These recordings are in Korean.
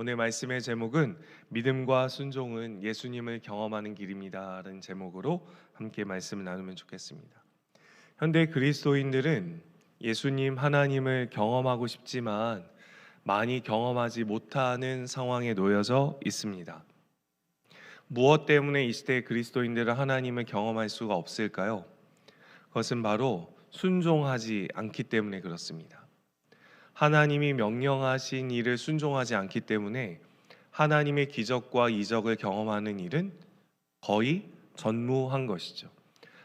오늘 말씀의 제목은 믿음과 순종은 예수님을 경험하는 길입니다라는 제목으로 함께 말씀을 나누면 좋겠습니다. 현대 그리스도인들은 예수님 하나님을 경험하고 싶지만 많이 경험하지 못하는 상황에 놓여져 있습니다. 무엇 때문에 이 시대 그리스도인들은 하나님을 경험할 수가 없을까요? 그것은 바로 순종하지 않기 때문에 그렇습니다. 하나님이 명령하신 일을 순종하지 않기 때문에 하나님의 기적과 이적을 경험하는 일은 거의 전무한 것이죠.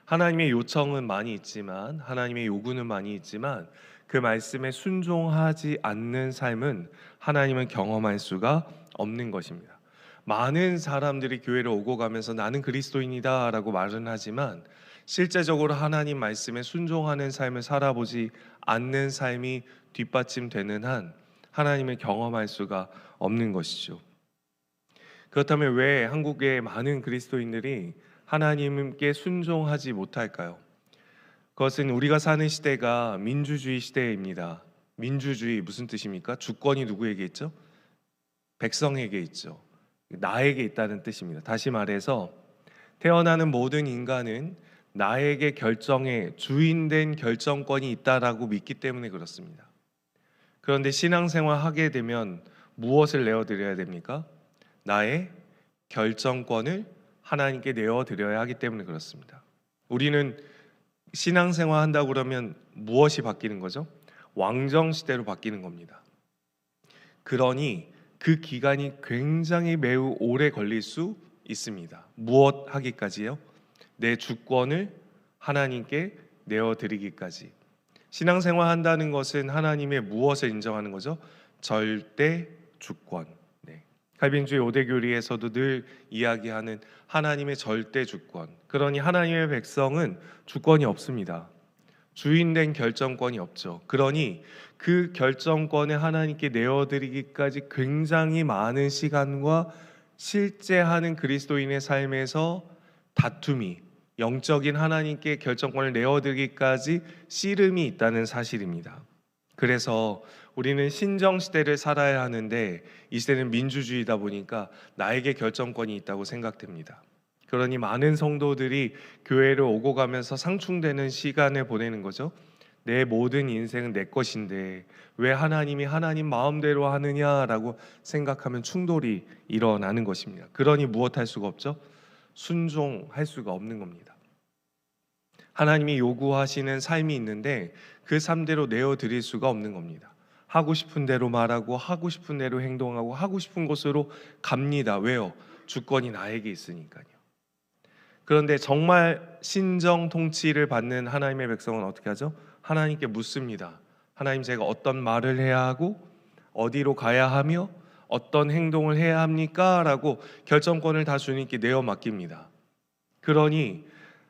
하나님의 요청은 많이 있지만 하나님의 요구는 많이 있지만 그 말씀에 순종하지 않는 삶은 하나님을 경험할 수가 없는 것입니다. 많은 사람들이 교회를 오고 가면서 나는 그리스도인이다라고 말은 하지만 실제적으로 하나님 말씀에 순종하는 삶을 살아보지 않는 삶이 뒷받침되는 한 하나님을 경험할 수가 없는 것이죠. 그렇다면 왜 한국의 많은 그리스도인들이 하나님께 순종하지 못할까요? 그것은 우리가 사는 시대가 민주주의 시대입니다. 민주주의 무슨 뜻입니까? 주권이 누구에게 있죠? 백성에게 있죠. 나에게 있다는 뜻입니다. 다시 말해서 태어나는 모든 인간은 나에게 결정의 주인된 결정권이 있다라고 믿기 때문에 그렇습니다. 그런데 신앙생활 하게 되면 무엇을 내어 드려야 됩니까? 나의 결정권을 하나님께 내어 드려야 하기 때문에 그렇습니다. 우리는 신앙생활 한다고 그러면 무엇이 바뀌는 거죠? 왕정 시대로 바뀌는 겁니다. 그러니 그 기간이 굉장히 매우 오래 걸릴 수 있습니다. 무엇 하기까지요? 내 주권을 하나님께 내어 드리기까지. 신앙생활 한다는 것은 하나님의 무엇을 인정하는 거죠? 절대 주권. 네. 칼빈주의 오대 교리에서도 늘 이야기하는 하나님의 절대 주권. 그러니 하나님의 백성은 주권이 없습니다. 주인된 결정권이 없죠. 그러니 그 결정권을 하나님께 내어드리기까지 굉장히 많은 시간과 실제 하는 그리스도인의 삶에서 다툼이 영적인 하나님께 결정권을 내어드리기까지 씨름이 있다는 사실입니다. 그래서 우리는 신정 시대를 살아야 하는데 이 시대는 민주주의다 보니까 나에게 결정권이 있다고 생각됩니다. 그러니 많은 성도들이 교회를 오고 가면서 상충되는 시간을 보내는 거죠. 내 모든 인생은 내 것인데 왜 하나님이 하나님 마음대로 하느냐라고 생각하면 충돌이 일어나는 것입니다. 그러니 무엇할 수가 없죠? 순종할 수가 없는 겁니다. 하나님이 요구하시는 삶이 있는데 그 삶대로 내어 드릴 수가 없는 겁니다. 하고 싶은 대로 말하고 하고 싶은 대로 행동하고 하고 싶은 곳으로 갑니다. 왜요? 주권이 나에게 있으니까요. 그런데 정말 신정 통치를 받는 하나님의 백성은 어떻게 하죠? 하나님께 묻습니다. 하나님 제가 어떤 말을 해야 하고 어디로 가야 하며 어떤 행동을 해야 합니까? 라고 결정권을 다 주님께 내어 맡깁니다. 그러니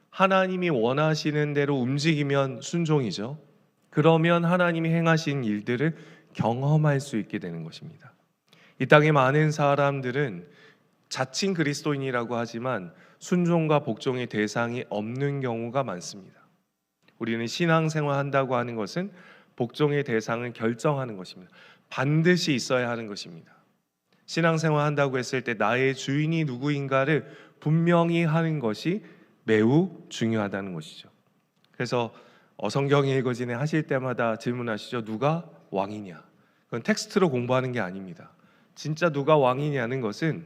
하나님이 원하시는 대로 움직이면 순종이죠. 그러면 하나님이 행하신 일들을 경험할 수 있게 되는 것입니다. 이 땅의 많은 사람들은 자칭 그리스도인이라고 하지만 순종과 복종의 대상이 없는 경우가 많습니다. 우리는 신앙생활 한다고 하는 것은 복종의 대상을 결정하는 것입니다. 반드시 있어야 하는 것입니다. 신앙생활 한다고 했을 때 나의 주인이 누구인가를 분명히 하는 것이 매우 중요하다는 것이죠. 그래서 어, 성경 읽어지네 하실 때마다 질문하시죠. 누가 왕이냐? 그건 텍스트로 공부하는 게 아닙니다. 진짜 누가 왕이냐는 것은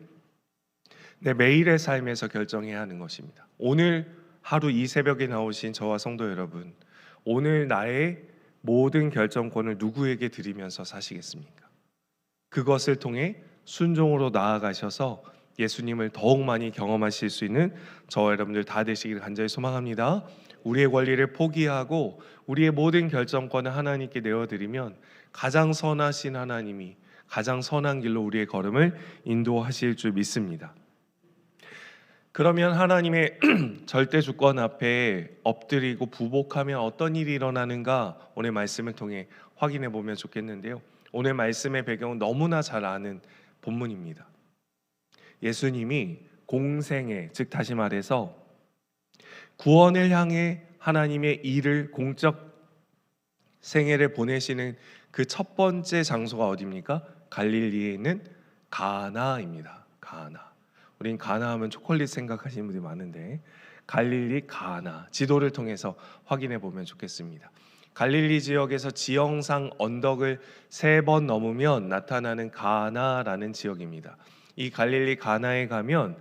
내 매일의 삶에서 결정해야 하는 것입니다. 오늘 하루 이 새벽에 나오신 저와 성도 여러분, 오늘 나의 모든 결정권을 누구에게 드리면서 사시겠습니까? 그것을 통해 순종으로 나아가셔서 예수님을 더욱 많이 경험하실 수 있는 저와 여러분들 다 되시기를 간절히 소망합니다. 우리의 권리를 포기하고 우리의 모든 결정권을 하나님께 내어드리면 가장 선하신 하나님이 가장 선한 길로 우리의 걸음을 인도하실 줄 믿습니다. 그러면 하나님의 절대 주권 앞에 엎드리고 부복하면 어떤 일이 일어나는가 오늘 말씀을 통해 확인해 보면 좋겠는데요. 오늘 말씀의 배경은 너무나 잘 아는 본문입니다. 예수님이 공생애, 즉 다시 말해서 구원을 향해 하나님의 일을 공적 생애를 보내시는 그 첫 번째 장소가 어디입니까? 갈릴리에 있는 가나입니다. 가나. 우린 가나 하면 초콜릿 생각하시는 분들이 많은데 갈릴리 가나 지도를 통해서 확인해 보면 좋겠습니다. 갈릴리 지역에서 지형상 언덕을 세 번 넘으면 나타나는 가나라는 지역입니다. 이 갈릴리 가나에 가면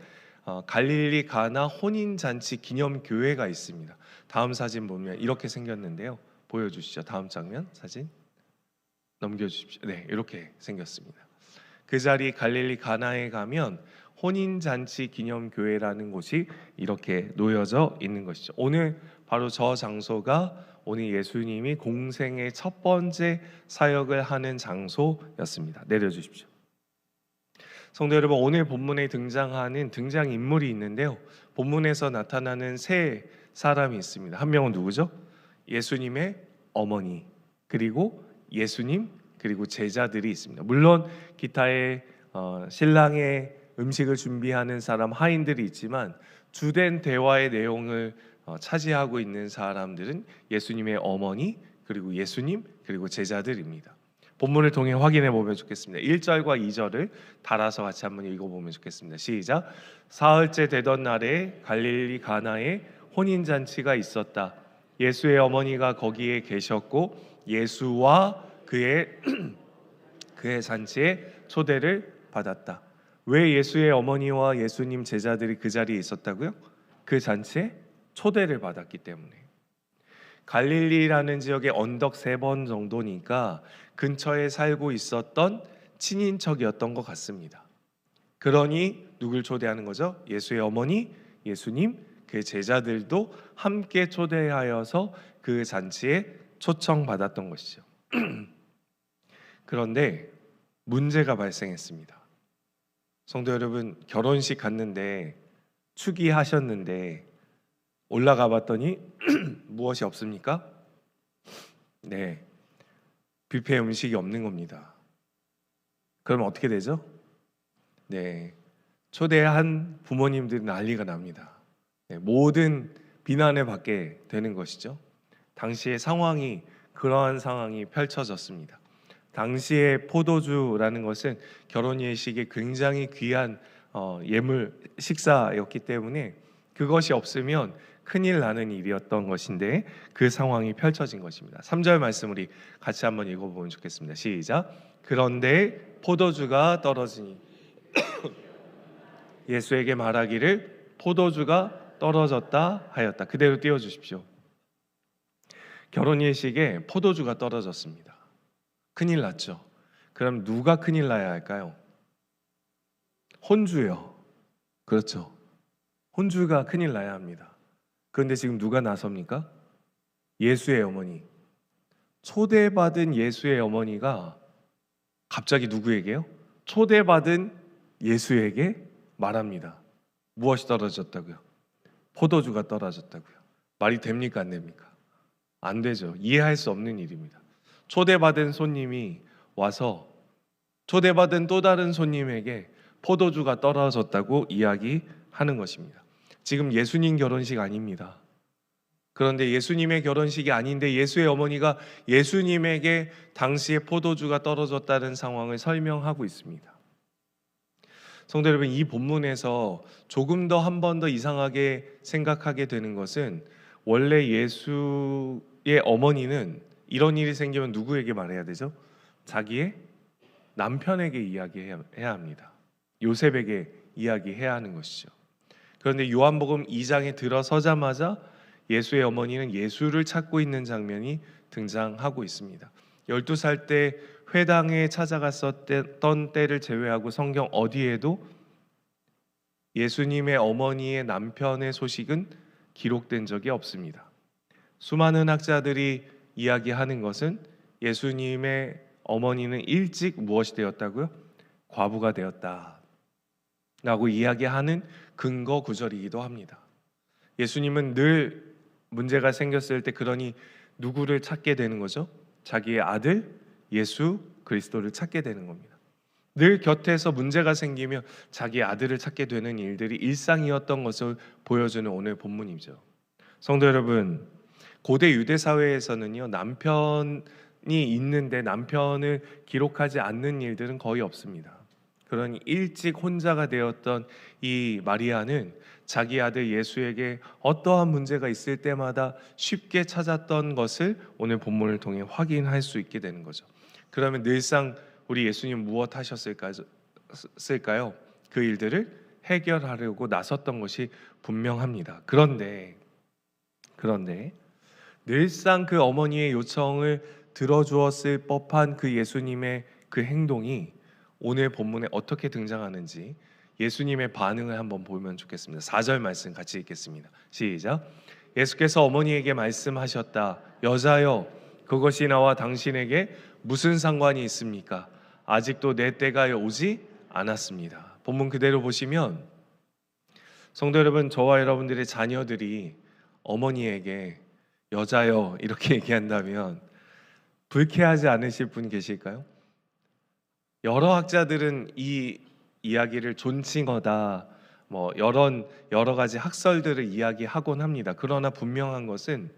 어, 갈릴리 가나 혼인 잔치 기념 교회가 있습니다. 다음 사진 보면 이렇게 생겼는데요. 보여주시죠. 다음 장면 사진 넘겨주십시오. 네, 이렇게 생겼습니다. 그 자리 갈릴리 가나에 가면 혼인 잔치 기념 교회라는 곳이 이렇게 놓여져 있는 것이죠. 오늘 바로 저 장소가 오늘 예수님이 공생의 첫 번째 사역을 하는 장소였습니다. 내려 주십시오. 성도 여러분, 오늘 본문에 등장하는 등장 인물이 있는데요. 본문에서 나타나는 세 사람이 있습니다. 한 명은 누구죠? 예수님의 어머니, 그리고 예수님, 그리고 제자들이 있습니다. 물론 기타의 어, 신랑의 음식을 준비하는 사람 하인들이 있지만 주된 대화의 내용을 어, 차지하고 있는 사람들은 예수님의 어머니 그리고 예수님 그리고 제자들입니다. 본문을 통해 확인해 보면 좋겠습니다. 1절과 2절을 달아서 같이 한번 읽어 보면 좋겠습니다. 시작. 사흘째 되던 날에 갈릴리 가나에 혼인 잔치가 있었다. 예수의 어머니가 거기에 계셨고 예수와 그의 그의 잔치에 초대를 받았다. 왜 예수의 어머니와 예수님 제자들이 그 자리에 있었다고요? 그 잔치에 초대를 받았기 때문에. 갈릴리라는 지역의 언덕 세 번 정도니까 근처에 살고 있었던 친인척이었던 것 같습니다. 그러니 누굴 초대하는 거죠? 예수의 어머니, 예수님, 그 제자들도 함께 초대하여서 그 잔치에 초청받았던 것이죠. 그런데 문제가 발생했습니다. 성도 여러분, 결혼식 갔는데 축의하셨는데 올라가 봤더니 무엇이 없습니까? 네. 뷔페 음식이 없는 겁니다. 그럼 어떻게 되죠? 네. 초대한 부모님들이 난리가 납니다. 네, 모든 비난을 받게 되는 것이죠. 당시의 상황이 그러한 상황이 펼쳐졌습니다. 당시의 포도주라는 것은 결혼 예식에 굉장히 귀한 어, 예물 식사였기 때문에 그것이 없으면 큰일 나는 일이었던 것인데 그 상황이 펼쳐진 것입니다. 3절 말씀 우리 같이 한번 읽어보면 좋겠습니다. 시작. 그런데 포도주가 떨어지니 예수에게 말하기를 포도주가 떨어졌다 하였다. 그대로 띄워 주십시오. 결혼 예식에 포도주가 떨어졌습니다. 큰일 났죠. 그럼 누가 큰일 나야 할까요? 혼주요. 그렇죠. 혼주가 큰일 나야 합니다. 그런데 지금 누가 나섭니까? 예수의 어머니. 초대받은 예수의 어머니가 갑자기 누구에게요? 초대받은 예수에게 말합니다. 무엇이 떨어졌다고요? 포도주가 떨어졌다고요. 말이 됩니까? 안 됩니까? 안 되죠. 이해할 수 없는 일입니다. 초대받은 손님이 와서 초대받은 또 다른 손님에게 포도주가 떨어졌다고 이야기하는 것입니다. 지금 예수님 결혼식 아닙니다. 그런데 예수님의 결혼식이 아닌데 예수의 어머니가 예수님에게 당시에 포도주가 떨어졌다는 상황을 설명하고 있습니다. 성도 여러분, 이 본문에서 조금 더 한 번 더 이상하게 생각하게 되는 것은 원래 예수의 어머니는 이런 일이 생기면 누구에게 말해야 되죠? 자기의 남편에게 이야기해야 합니다. 요셉에게 이야기해야 하는 것이죠. 그런데 요한복음 2장에 들어서자마자 예수의 어머니는 예수를 찾고 있는 장면이 등장하고 있습니다. 12살 때 회당에 찾아갔었던 때를 제외하고 성경 어디에도 예수님의 어머니의 남편의 소식은 기록된 적이 없습니다. 수많은 학자들이 이야기하는 것은 예수님의 어머니는 일찍 무엇이 되었다고요? 과부가 되었다. 라고 이야기하는 근거 구절이기도 합니다. 예수님은 늘 문제가 생겼을 때 그러니 누구를 찾게 되는 거죠? 자기의 아들 예수 그리스도를 찾게 되는 겁니다. 늘 곁에서 문제가 생기면 자기 아들을 찾게 되는 일들이 일상이었던 것을 보여주는 오늘 본문이죠. 성도 여러분, 고대 유대 사회에서는요 남편이 있는데 남편을 기록하지 않는 일들은 거의 없습니다. 그러니 일찍 혼자가 되었던 이 마리아는 자기 아들 예수에게 어떠한 문제가 있을 때마다 쉽게 찾았던 것을 오늘 본문을 통해 확인할 수 있게 되는 거죠. 그러면 늘상 우리 예수님 무엇 하셨을까요? 그 일들을 해결하려고 나섰던 것이 분명합니다. 그런데 그런데 늘상 그 어머니의 요청을 들어주었을 법한 그 예수님의 그 행동이 오늘 본문에 어떻게 등장하는지 예수님의 반응을 한번 보면 좋겠습니다. 4절 말씀 같이 읽겠습니다. 시작. 예수께서 어머니에게 말씀하셨다. 여자여, 그것이 나와 당신에게 무슨 상관이 있습니까? 아직도 내 때가 오지 않았습니다. 본문 그대로 보시면 성도 여러분, 저와 여러분들의 자녀들이 어머니에게 여자여 이렇게 얘기한다면 불쾌하지 않으실 분 계실까요? 여러 학자들은 이 이야기를 존칭어다 뭐 여러 여러 가지 학설들을 이야기하곤 합니다. 그러나 분명한 것은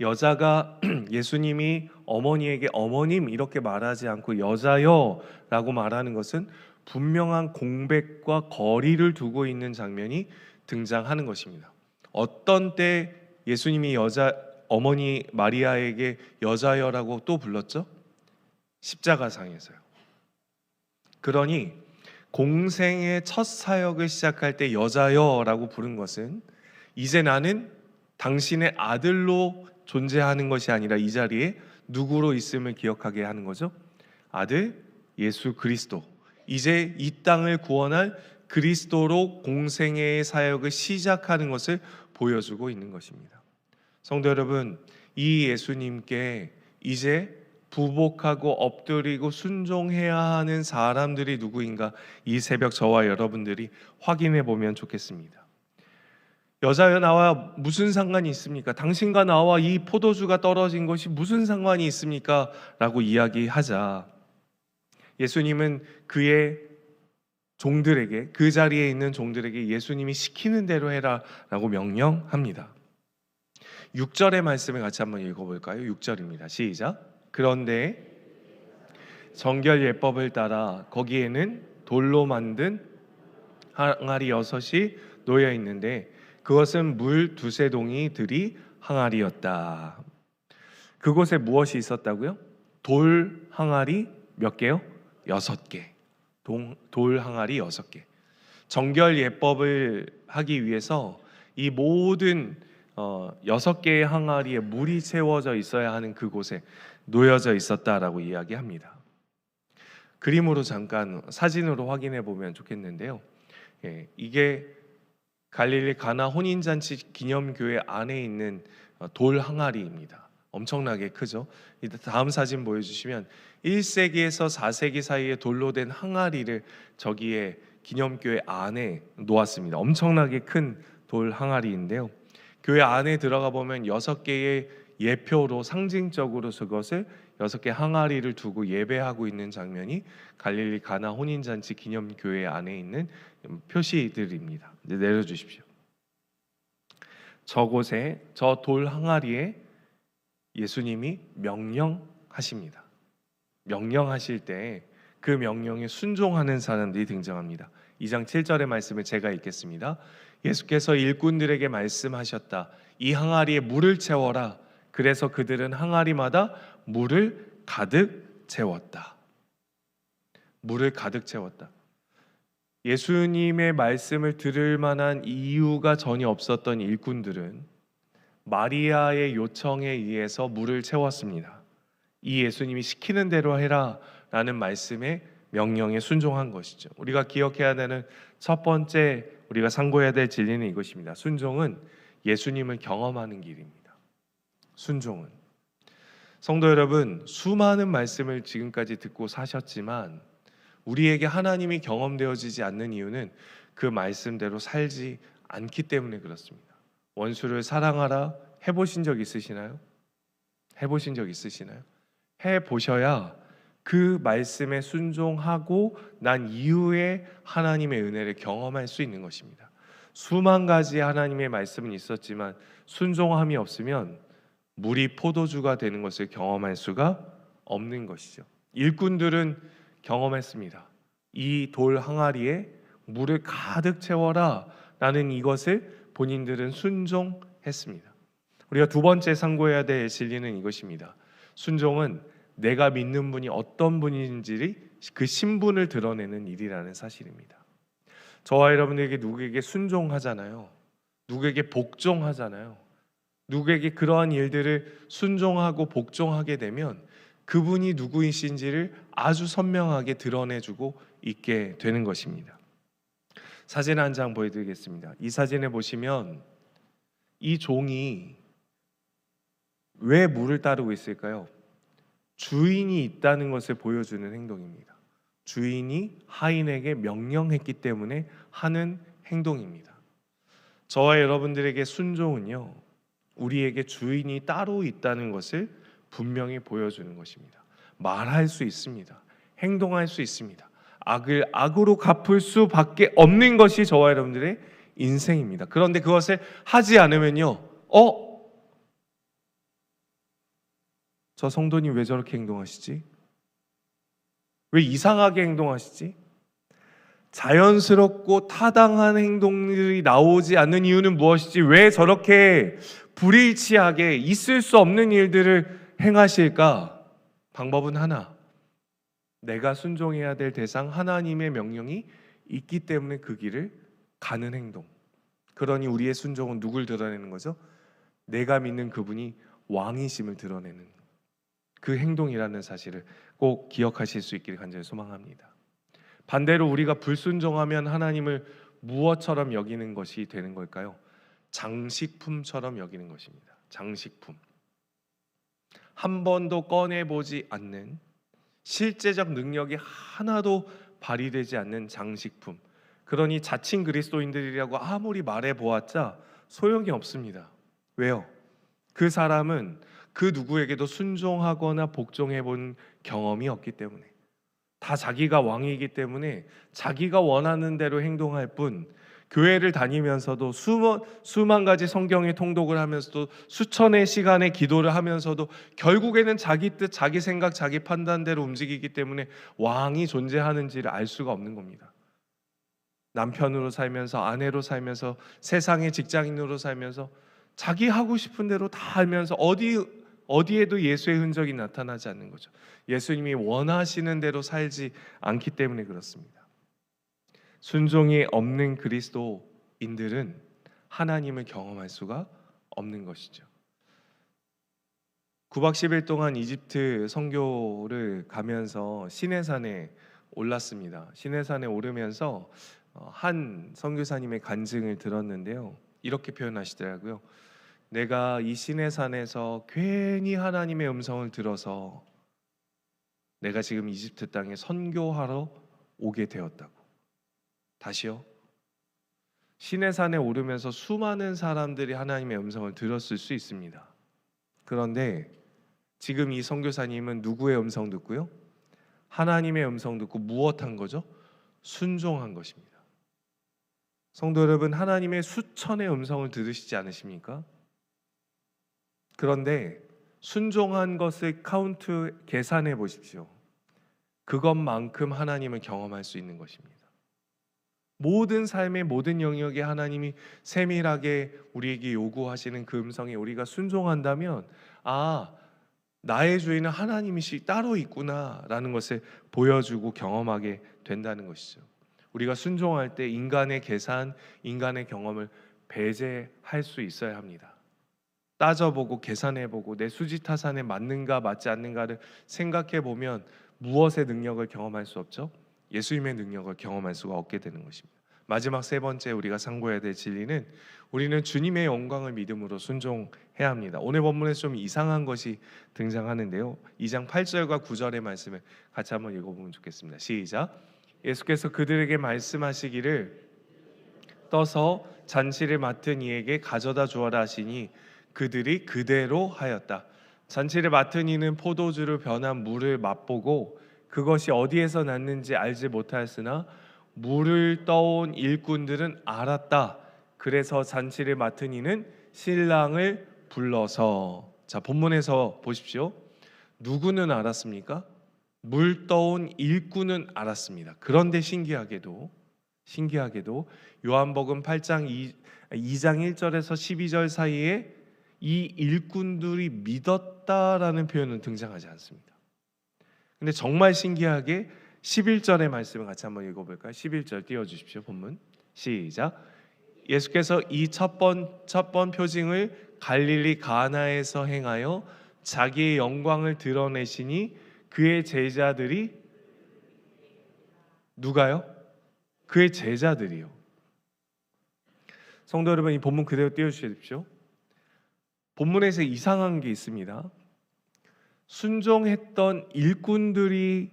여자가 예수님이 어머니에게 어머님 이렇게 말하지 않고 여자여라고 말하는 것은 분명한 공백과 거리를 두고 있는 장면이 등장하는 것입니다. 어떤 때 예수님이 여자 어머니 마리아에게 여자여라고 또 불렀죠? 십자가상에서요. 그러니 공생의 첫 사역을 시작할 때 여자여라고 부른 것은 이제 나는 당신의 아들로 존재하는 것이 아니라 이 자리에 누구로 있음을 기억하게 하는 거죠. 아들 예수 그리스도. 이제 이 땅을 구원할 그리스도로 공생의 사역을 시작하는 것을 보여주고 있는 것입니다. 성도 여러분, 이 예수님께 이제 부복하고 엎드리고 순종해야 하는 사람들이 누구인가 이 새벽 저와 여러분들이 확인해 보면 좋겠습니다. 여자여 나와 무슨 상관이 있습니까? 당신과 나와 이 포도주가 떨어진 것이 무슨 상관이 있습니까? 라고 이야기하자 예수님은 그의 종들에게 그 자리에 있는 종들에게 예수님이 시키는 대로 해라라고 명령합니다. 6절의 말씀을 같이 한번 읽어 볼까요? 6절입니다. 시작. 그런데 정결 예법을 따라 거기에는 돌로 만든 항아리 여섯이 놓여 있는데 그것은 물 두세 동이 들이 항아리였다. 그곳에 무엇이 있었다고요? 돌 항아리 몇 개요? 여섯 개. 동, 돌 항아리 여섯 개. 정결 예법을 하기 위해서 이 모든 어, 여섯 개의 항아리에 물이 채워져 있어야 하는 그곳에 놓여져 있었다라고 이야기합니다. 그림으로 잠깐 사진으로 확인해 보면 좋겠는데요. 예, 이게 갈릴리 가나 혼인잔치 기념교회 안에 있는 어, 돌 항아리입니다. 엄청나게 크죠. 다음 사진 보여주시면 1세기에서 4세기 사이에 돌로 된 항아리를 저기에 기념교회 안에 놓았습니다. 엄청나게 큰 돌 항아리인데요. 교회 안에 들어가 보면 여섯 개의 예표로 상징적으로 그것을 여섯 개 항아리를 두고 예배하고 있는 장면이 갈릴리 가나 혼인 잔치 기념 교회 안에 있는 표시들입니다. 이제 내려 주십시오. 저곳에 저 돌 항아리에 예수님이 명령하십니다. 명령하실 때 그 명령에 순종하는 사람들이 등장합니다. 2장 7절의 말씀을 제가 읽겠습니다. 예수께서 일꾼들에게 말씀하셨다. 이 항아리에 물을 채워라. 그래서 그들은 항아리마다 물을 가득 채웠다. 물을 가득 채웠다. 예수님의 말씀을 들을 만한 이유가 전혀 없었던 일꾼들은 마리아의 요청에 의해서 물을 채웠습니다. 이 예수님이 시키는 대로 해라 라는 말씀에 명령에 순종한 것이죠. 우리가 기억해야 되는 첫 번째 우리가 상고해야 될 진리는 이것입니다. 순종은 예수님을 경험하는 길입니다. 순종은 성도 여러분 수많은 말씀을 지금까지 듣고 사셨지만 우리에게 하나님이 경험되어지지 않는 이유는 그 말씀대로 살지 않기 때문에 그렇습니다. 원수를 사랑하라 해보신 적 있으시나요? 해보신 적 있으시나요? 해보셔야 그 말씀에 순종하고 난 이후에 하나님의 은혜를 경험할 수 있는 것입니다. 수만 가지 하나님의 말씀은 있었지만 순종함이 없으면 물이 포도주가 되는 것을 경험할 수가 없는 것이죠. 일꾼들은 경험했습니다. 이 돌 항아리에 물을 가득 채워라 라는 이것을 본인들은 순종했습니다. 우리가 두 번째 상고해야 될 진리는 이것입니다. 순종은 내가 믿는 분이 어떤 분인지 그 신분을 드러내는 일이라는 사실입니다. 저와 여러분에게 누구에게 순종하잖아요. 누구에게 복종하잖아요. 누구에게 그러한 일들을 순종하고 복종하게 되면 그분이 누구이신지를 아주 선명하게 드러내주고 있게 되는 것입니다. 사진 한 장 보여드리겠습니다. 이 사진에 보시면 이 종이 왜 물을 따르고 있을까요? 주인이 있다는 것을 보여주는 행동입니다. 주인이 하인에게 명령했기 때문에 하는 행동입니다. 저와 여러분들에게 순종은요, 우리에게 주인이 따로 있다는 것을 분명히 보여주는 것입니다. 말할 수 있습니다. 행동할 수 있습니다. 악을 악으로 갚을 수밖에 없는 것이 저와 여러분들의 인생입니다. 그런데 그것을 하지 않으면요, 어? 저 성도님 왜 저렇게 행동하시지? 왜 이상하게 행동하시지? 자연스럽고 타당한 행동들이 나오지 않는 이유는 무엇이지? 왜 저렇게 불일치하게 있을 수 없는 일들을 행하실까? 방법은 하나. 내가 순종해야 될 대상 하나님의 명령이 있기 때문에 그 길을 가는 행동. 그러니 우리의 순종은 누굴 드러내는 거죠? 내가 믿는 그분이 왕이심을 드러내는 그 행동이라는 사실을 꼭 기억하실 수 있기를 간절히 소망합니다. 반대로 우리가 불순종하면 하나님을 무엇처럼 여기는 것이 되는 걸까요? 장식품처럼 여기는 것입니다. 장식품. 한 번도 꺼내 보지 않는 실제적 능력이 하나도 발휘되지 않는 장식품. 그러니 자칭 그리스도인들이라고 아무리 말해 보았자 소용이 없습니다. 왜요? 그 사람은 그 누구에게도 순종하거나 복종해 본 경험이 없기 때문에 다 자기가 왕이기 때문에 자기가 원하는 대로 행동할 뿐 교회를 다니면서도 수만, 수만 가지 성경의 통독을 하면서도 수천의 시간의 기도를 하면서도 결국에는 자기 뜻, 자기 생각, 자기 판단대로 움직이기 때문에 왕이 존재하는지를 알 수가 없는 겁니다. 남편으로 살면서 아내로 살면서 세상의 직장인으로 살면서 자기 하고 싶은 대로 다 알면서 어디 어디에도 예수의 흔적이 나타나지 않는 거죠. 예수님이 원하시는 대로 살지 않기 때문에 그렇습니다. 순종이 없는 그리스도인들은 하나님을 경험할 수가 없는 것이죠. 9박 10일 동안 이집트 선교를 가면서 시내산에 올랐습니다. 시내산에 오르면서 어, 한 선교사님의 간증을 들었는데요. 이렇게 표현하시더라고요. 내가 이 시내산에서 괜히 하나님의 음성을 들어서 내가 지금 이집트 땅에 선교하러 오게 되었다고. 다시요. 시내산에 오르면서 수많은 사람들이 하나님의 음성을 들었을 수 있습니다. 그런데 지금 이 선교사님은 누구의 음성 듣고요? 하나님의 음성 듣고 무엇한 거죠? 순종한 것입니다. 성도 여러분, 하나님의 수천의 음성을 들으시지 않으십니까? 그런데 순종한 것을 카운트 계산해 보십시오. 그것만큼 하나님을 경험할 수 있는 것입니다. 모든 삶의 모든 영역에 하나님이 세밀하게 우리에게 요구하시는 그 음성에 우리가 순종한다면 아 나의 주인은 하나님이시 따로 있구나라는 것을 보여주고 경험하게 된다는 것이죠. 우리가 순종할 때 인간의 계산, 인간의 경험을 배제할 수 있어야 합니다. 따져보고 계산해보고 내 수지타산에 맞는가 맞지 않는가를 생각해보면 무엇의 능력을 경험할 수 없죠? 예수님의 능력을 경험할 수가 없게 되는 것입니다. 마지막 세 번째 우리가 상고해야 될 진리는 우리는 주님의 영광을 믿음으로 순종해야 합니다. 오늘 본문에서 좀 이상한 것이 등장하는데요. 2장 8절과 9절의 말씀을 같이 한번 읽어보면 좋겠습니다. 시작. 예수께서 그들에게 말씀하시기를 떠서 잔치를 맡은 이에게 가져다 주어라 하시니 그들이 그대로 하였다. 잔치를 맡은 이는 포도주를 변한 물을 맛보고 그것이 어디에서 났는지 알지 못하였으나 물을 떠온 일꾼들은 알았다. 그래서 잔치를 맡은 이는 신랑을 불러서 자 본문에서 보십시오. 누구는 알았습니까? 물 떠온 일꾼은 알았습니다. 그런데 신기하게도 신기하게도 요한복음 8장 2, 2장 1절에서 12절 사이에 이 일꾼들이 믿었다라는 표현은 등장하지 않습니다. 근데 정말 신기하게 11절의 말씀을 같이 한번 읽어볼까요? 11절 띄워주십시오. 본문 시작. 예수께서 이 첫번첫번 표징을 갈릴리 가나에서 행하여 자기의 영광을 드러내시니 그의 제자들이 누가요? 그의 제자들이요. 성도 여러분 이 본문 그대로 띄워주십시오. 본문에서 이상한 게 있습니다. 순종했던 일꾼들이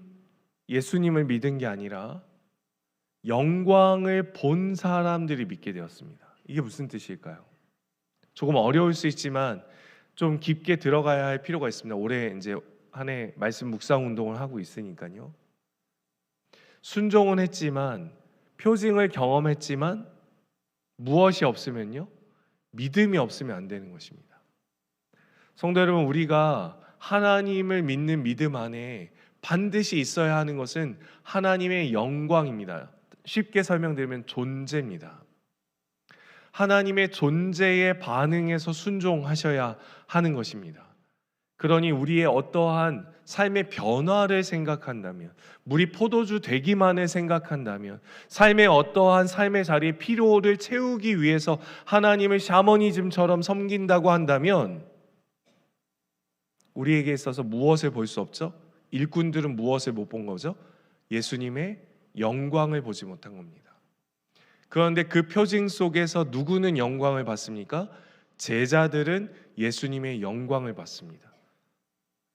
예수님을 믿은 게 아니라 영광을 본 사람들이 믿게 되었습니다. 이게 무슨 뜻일까요? 조금 어려울 수 있지만 좀 깊게 들어가야 할 필요가 있습니다. 올해 이제 한 해 말씀 묵상 운동을 하고 있으니까요. 순종은 했지만 표징을 경험했지만 무엇이 없으면요? 믿음이 없으면 안 되는 것입니다. 성도 여러분, 우리가 하나님을 믿는 믿음 안에 반드시 있어야 하는 것은 하나님의 영광입니다. 쉽게 설명드리면 존재입니다. 하나님의 존재에 반응해서 순종하셔야 하는 것입니다. 그러니 우리의 어떠한 삶의 변화를 생각한다면, 물이 포도주 되기만을 생각한다면, 삶의 어떠한 삶의 자리의 필요를 채우기 위해서 하나님을 샤머니즘처럼 섬긴다고 한다면, 우리에게 있어서 무엇을 볼 수 없죠? 일꾼들은 무엇을 못 본 거죠? 예수님의 영광을 보지 못한 겁니다. 그런데 그 표징 속에서 누구는 영광을 받습니까? 제자들은 예수님의 영광을 받습니다.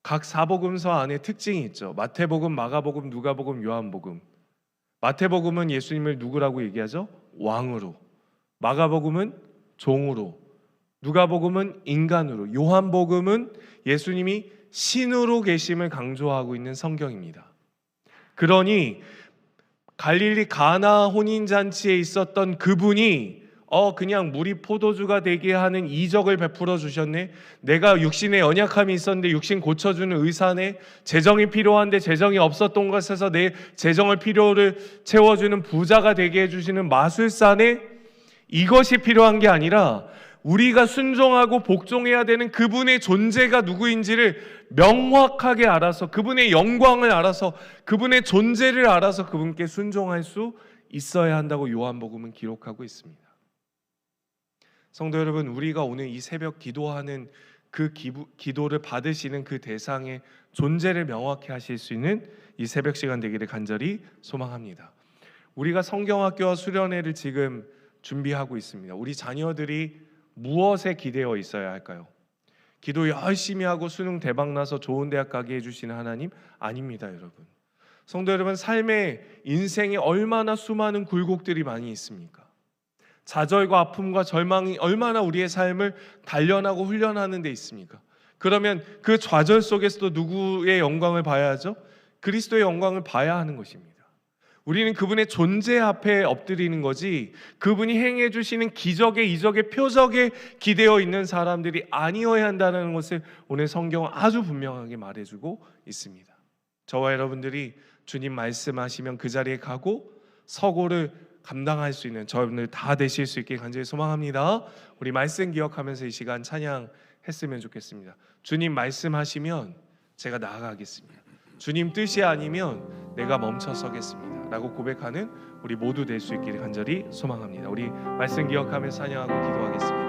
각 사복음서 안에 특징이 있죠. 마태복음, 마가복음, 누가복음, 요한복음. 마태복음은 예수님을 누구라고 얘기하죠? 왕으로. 마가복음은 종으로. 누가복음은 인간으로. 요한복음은 예수님이 신으로 계심을 강조하고 있는 성경입니다. 그러니 갈릴리 가나 혼인 잔치에 있었던 그분이 어 그냥 물이 포도주가 되게 하는 이적을 베풀어 주셨네. 내가 육신에 연약함이 있었는데 육신 고쳐 주는 의사네. 재정이 필요한데 재정이 없었던 것에서 내 재정을 필요를 채워 주는 부자가 되게 해 주시는 마술사네. 이것이 필요한 게 아니라 우리가 순종하고 복종해야 되는 그분의 존재가 누구인지를 명확하게 알아서 그분의 영광을 알아서 그분의 존재를 알아서 그분께 순종할 수 있어야 한다고 요한복음은 기록하고 있습니다. 성도 여러분, 우리가 오늘 이 새벽 기도하는 그 기부, 기도를 받으시는 그 대상의 존재를 명확히 하실 수 있는 이 새벽 시간 되기를 간절히 소망합니다. 우리가 성경학교와 수련회를 지금 준비하고 있습니다. 우리 자녀들이 무엇에 기대어 있어야 할까요? 기도 열심히 하고 수능 대박 나서 좋은 대학 가게 해주시는 하나님 아닙니다, 여러분. 성도 여러분, 삶의 인생에 얼마나 수많은 굴곡들이 많이 있습니까? 좌절과 아픔과 절망이 얼마나 우리의 삶을 단련하고 훈련하는 데 있습니까? 그러면 그 좌절 속에서도 누구의 영광을 봐야 하죠? 그리스도의 영광을 봐야 하는 것입니다. 우리는 그분의 존재 앞에 엎드리는 거지 그분이 행해 주시는 기적의 이적의 표적에 기대어 있는 사람들이 아니어야 한다는 것을 오늘 성경은 아주 분명하게 말해주고 있습니다. 저와 여러분들이 주님 말씀하시면 그 자리에 가고 서고를 감당할 수 있는 저분들 다 되실 수 있게 간절히 소망합니다. 우리 말씀 기억하면서 이 시간 찬양했으면 좋겠습니다. 주님 말씀하시면 제가 나아가겠습니다. 주님 뜻이 아니면 내가 멈춰 서겠습니다. 라고 고백하는 우리 모두 될 수 있기를 간절히 소망합니다. 우리 말씀 기억하면서 찬양하고 기도하겠습니다.